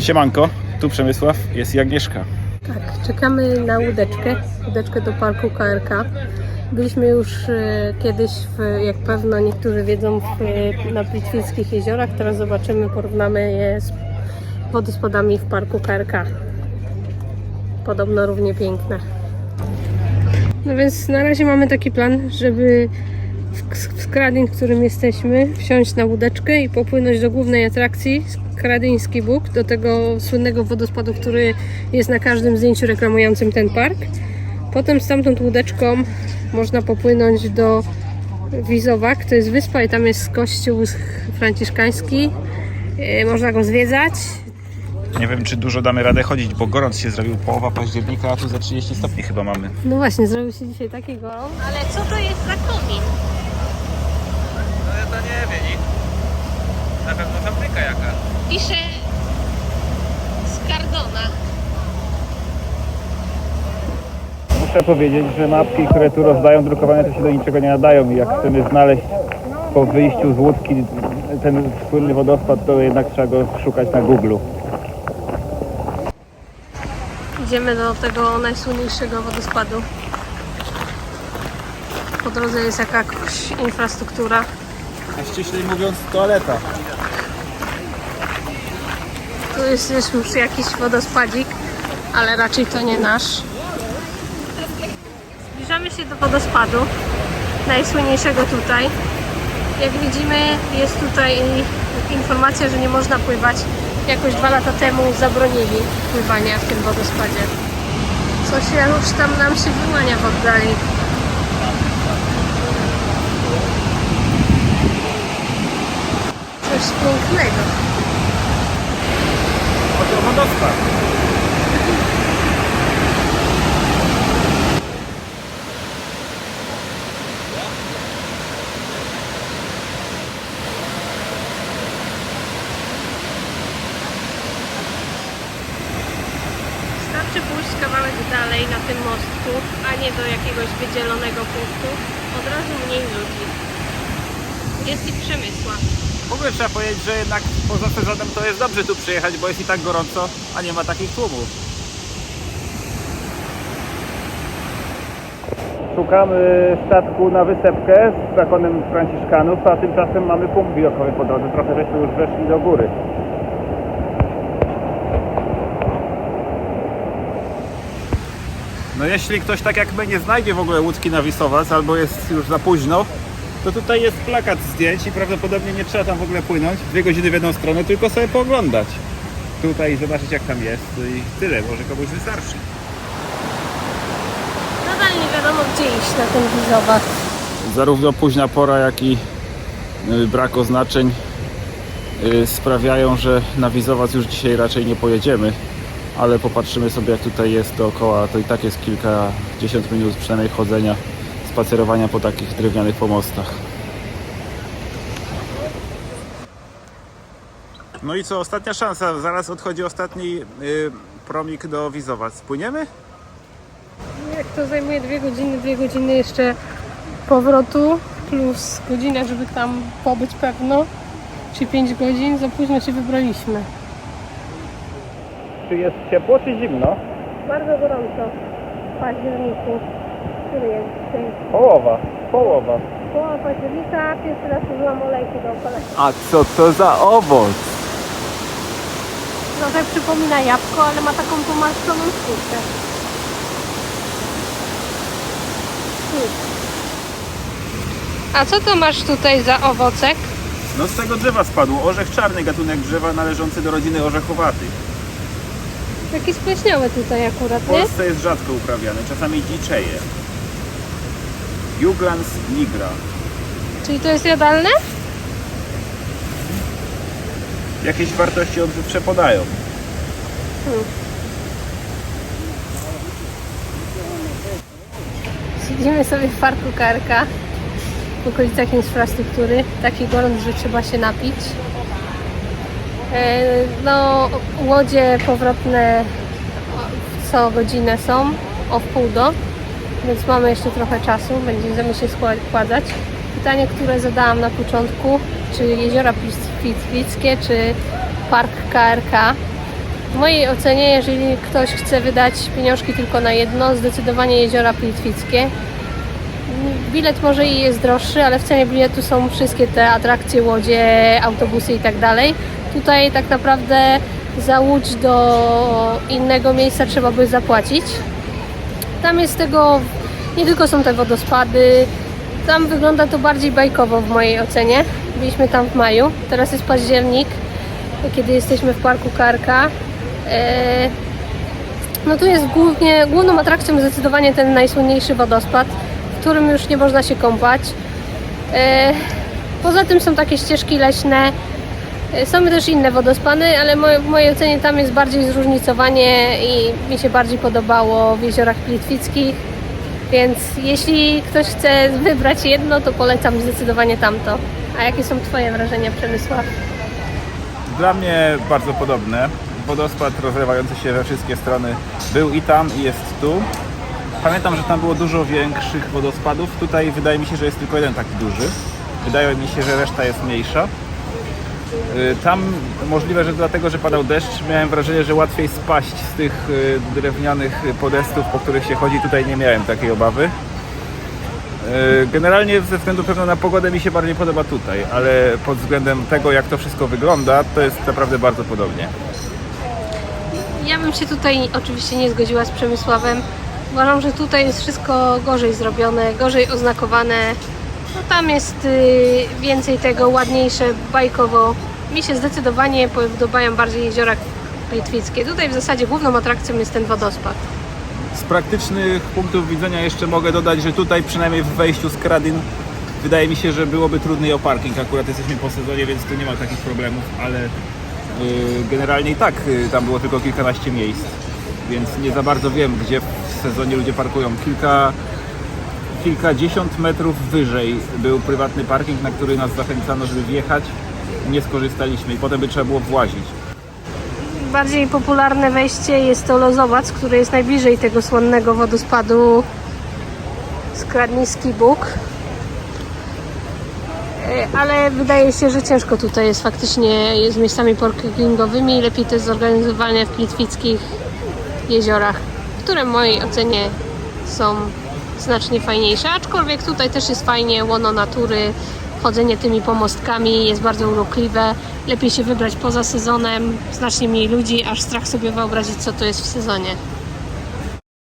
Siemanko, tu Przemysław, jest i Agnieszka. Tak, czekamy na łódeczkę, łódeczkę do parku KRK. Byliśmy już e, kiedyś, w, jak pewno niektórzy wiedzą, w, e, na Plitwickich jeziorach. Teraz zobaczymy, porównamy je z wodospadami w parku KRK. Podobno równie piękne. No więc na razie mamy taki plan, żeby w, Skradin, w którym jesteśmy, wsiąść na łódeczkę i popłynąć do głównej atrakcji Skradyński Bóg, do tego słynnego wodospadu, który jest na każdym zdjęciu reklamującym ten park. Potem stamtąd łódeczką można popłynąć do Wizowak, to jest wyspa i tam jest kościół franciszkański. E, Można go zwiedzać. Nie wiem, czy dużo damy radę chodzić, bo gorąc się zrobił połowa października, a tu za 30 stopni chyba mamy. No właśnie, zrobił się dzisiaj taki gorąc. Ale co to jest za komin? To nie wiem, nic. Na pewno fabryka jaka. Pisze z Cardona. Muszę powiedzieć, że mapki, które tu rozdają drukowane, to się do niczego nie nadają i jak chcemy znaleźć po wyjściu z łódki ten słynny wodospad, to jednak trzeba go szukać na Google. Idziemy do tego najsłynniejszego wodospadu. Po drodze jest jakaś infrastruktura. A ściślej mówiąc, toaleta. Tu jest jest już jakiś wodospadzik, ale raczej to nie nasz. Zbliżamy się do wodospadu, najsłynniejszego tutaj. Jak widzimy, jest tutaj informacja, że nie można pływać. Jakoś dwa lata temu zabronili pływania w tym wodospadzie. Coś już tam nam się wyłania w oddali. Coś pięknego. Oto wodospad. Wystarczy pójść kawałek dalej na tym mostku, a nie do jakiegoś wydzielonego punktu. Od razu mniej ludzi. Jest i przemysła. W ogóle trzeba powiedzieć, że jednak poza sezonem to jest dobrze tu przyjechać, bo jest i tak gorąco, a nie ma takich tłumów. Szukamy statku na wysepkę z zakonem Franciszkanów, a tymczasem mamy punkt widokowy po drodze. Trochę żeśmy już weszli do góry. No jeśli ktoś tak jak my nie znajdzie w ogóle łódki na Wisowac albo jest już za późno, to tutaj jest plakat zdjęć i prawdopodobnie nie trzeba tam w ogóle płynąć, dwie godziny w jedną stronę, tylko sobie pooglądać. Tutaj zobaczyć jak tam jest i tyle, może komuś wystarczy. Nadal nie wiadomo gdzie iść na ten wizowak. Zarówno późna pora, jak i y, brak oznaczeń y, sprawiają, że na Wizowac już dzisiaj raczej nie pojedziemy, ale popatrzymy sobie jak tutaj jest dookoła, to i tak jest kilkadziesiąt minut przynajmniej chodzenia, spacerowania po takich drewnianych pomostach. No i co, ostatnia szansa, zaraz odchodzi ostatni y, promik do Wizowac. Płyniemy? Jak to zajmuje dwie godziny, dwie godziny jeszcze powrotu, plus godzina, żeby tam pobyć pewno, czy 5 godzin, za późno się wybraliśmy. Czy jest ciepło, czy zimno? Bardzo gorąco w październiku, który jest Połowa, połowa. połowa października, pierwszy raz użyłam olejki do opalenia. A co to za owoc? Trochę przypomina jabłko, ale ma taką pomarszczoną skórkę. A co to masz tutaj za owocek? No z tego drzewa spadło. Orzech czarny, gatunek drzewa należący do rodziny orzechowatych. Taki spleśniały tutaj akurat, W nie? Polsce jest rzadko uprawiany, czasami dziczeje. Juglans nigra. Czyli to jest jadalne? Jakieś wartości odżywcze podają. Siedzimy sobie w parku Karka w okolicach infrastruktury. Taki gorąc, że trzeba się napić. E, No, łodzie powrotne co godzinę są o wpół do, więc mamy jeszcze trochę czasu, będziemy się składać. Pytanie, które zadałam na początku, czy jeziora Plitwickie, czy park KRK, W mojej ocenie, jeżeli ktoś chce wydać pieniążki tylko na jedno, zdecydowanie jeziora Plitwickie. Bilet może i jest droższy, ale w cenie biletu są wszystkie te atrakcje, łodzie, autobusy i tak dalej. Tutaj tak naprawdę za łódź do innego miejsca trzeba by zapłacić. Tam jest tego, nie tylko są te wodospady, tam wygląda to bardziej bajkowo w mojej ocenie. Byliśmy tam w maju, teraz jest październik, kiedy jesteśmy w parku Karka. E, No tu jest głównie, główną atrakcją zdecydowanie ten najsłynniejszy wodospad, w którym już nie można się kąpać. E, Poza tym są takie ścieżki leśne, są też inne wodospady, ale w mojej ocenie tam jest bardziej zróżnicowanie i mi się bardziej podobało w jeziorach plitwickich. Więc jeśli ktoś chce wybrać jedno, to polecam zdecydowanie tamto. A jakie są Twoje wrażenia, Przemysław? Dla mnie bardzo podobne. Wodospad rozlewający się we wszystkie strony był i tam, i jest tu. Pamiętam, że tam było dużo większych wodospadów. Tutaj wydaje mi się, że jest tylko jeden taki duży. Wydaje mi się, że reszta jest mniejsza. Y, Tam możliwe, że dlatego, że padał deszcz, miałem wrażenie, że łatwiej spaść z tych y, drewnianych podestów, po których się chodzi. Tutaj nie miałem takiej obawy. Y, Generalnie ze względu pewno na pogodę mi się bardziej podoba tutaj, ale pod względem tego, jak to wszystko wygląda, to jest naprawdę bardzo podobnie. Ja bym się tutaj oczywiście nie zgodziła z Przemysławem. Uważam, że tutaj jest wszystko gorzej zrobione, gorzej oznakowane. No tam jest y, więcej tego, ładniejsze, bajkowo. Mi się zdecydowanie podobają bardziej jeziora plitwickie. Tutaj w zasadzie główną atrakcją jest ten wodospad. Z praktycznych punktów widzenia jeszcze mogę dodać, że tutaj przynajmniej w wejściu z Kradin wydaje mi się, że byłoby trudniej o parking. Akurat jesteśmy po sezonie, więc tu nie ma takich problemów, ale y, generalnie i tak y, tam było tylko kilkanaście miejsc, więc nie za bardzo wiem, gdzie w sezonie ludzie parkują. Kilka, kilkadziesiąt metrów wyżej był prywatny parking, na który nas zachęcano, żeby wjechać. Nie skorzystaliśmy i potem by trzeba było włazić. Bardziej popularne wejście jest to Lozowac, który jest najbliżej tego słynnego wodospadu Skradniski Bóg. E, Ale wydaje się, że ciężko tutaj jest faktycznie z miejscami parkingowymi. Lepiej to jest zorganizowane w plitwickich jeziorach, które w mojej ocenie są znacznie fajniejsze. Aczkolwiek tutaj też jest fajnie, łono natury, chodzenie tymi pomostkami jest bardzo urokliwe. Lepiej się wybrać poza sezonem, znacznie mniej ludzi, aż strach sobie wyobrazić, co to jest w sezonie.